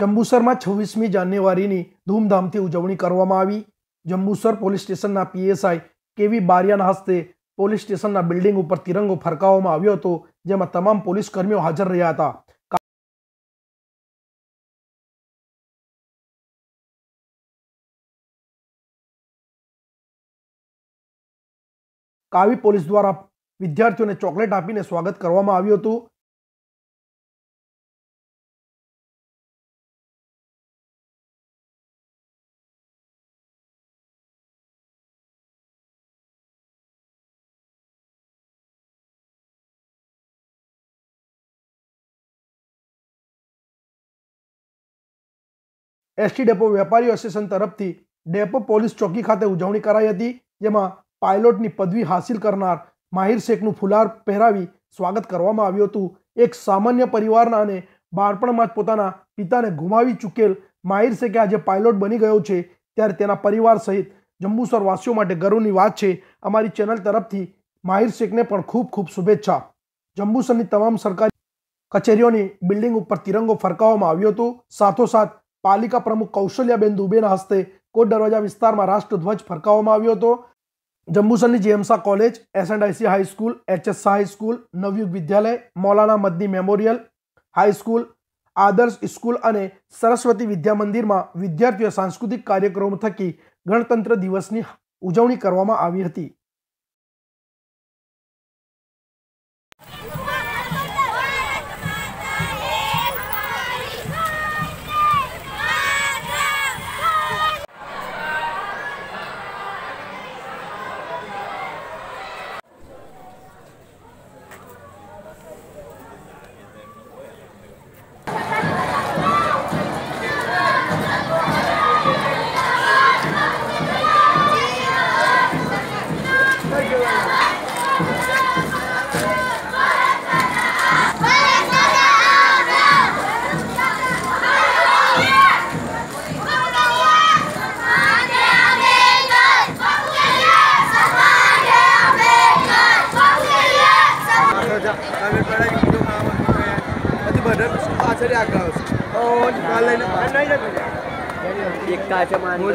જંબુસરમાં છવ્વીસમી જાન્યુઆરીની ધૂમધામથી ઉજવણી કરવામાં આવી. જંબુસર પોલીસ સ્ટેશનના પીએસઆઈ કેવી બારિયાના હસ્તે પોલીસ સ્ટેશનના બિલ્ડિંગ ઉપર તિરંગો ફરકાવવામાં આવ્યો હતો, જેમાં તમામ પોલીસ કર્મીઓ હાજર રહ્યા હતા. કાવી પોલીસ દ્વારા વિદ્યાર્થીઓને ચોકલેટ આપીને સ્વાગત કરવામાં આવ્યું હતું. એસટી ડેપો વેપારી એસોસિએશન તરફથી ડેપો પોલીસ ચોકી ખાતે ઉજવણી કરાઈ હતી, જેમાં પાયલોટની પદવી હાંસિલ કરનાર માહિર શેખનું ફુલાર પહેરાવી સ્વાગત કરવામાં આવ્યું હતું. એક સામાન્ય પરિવારના અને બાળપણમાં જ પોતાના પિતાને ગુમાવી ચૂકેલ માહિર શેખે આજે પાયલોટ બની ગયો છે. ત્યારે તેના પરિવાર સહિત જંબુસર વાસીઓ માટે ગર્વની વાત છે. અમારી ચેનલ તરફથી માહિર શેખને પણ ખૂબ ખૂબ શુભેચ્છા. જંબુસરની તમામ સરકારી કચેરીઓની બિલ્ડિંગ ઉપર તિરંગો ફરકાવવામાં આવ્યો હતો. સાથોસાથ પાલિકા પ્રમુખ કૌશલ્યાબેન દુબેના હસ્તે કોટ દરવાજા વિસ્તારમાં રાષ્ટ્રધ્વજ ફરકાવવામાં આવ્યો હતો. જંબુસરની જેએમસા college S and IC high school HS high school Navyug Vidyalaya, Maulana Madani memorial high school Adarsh school અને સરસ્વતી વિદ્યા મંદિરમાં વિદ્યાર્થીઓ સાંસ્કૃતિક કાર્યક્રમો થકી ગણતંત્ર દિવસની ઉજવણી કરવામાં આવી હતી. પાછળ આગળ. આવશે એકતા છે મારી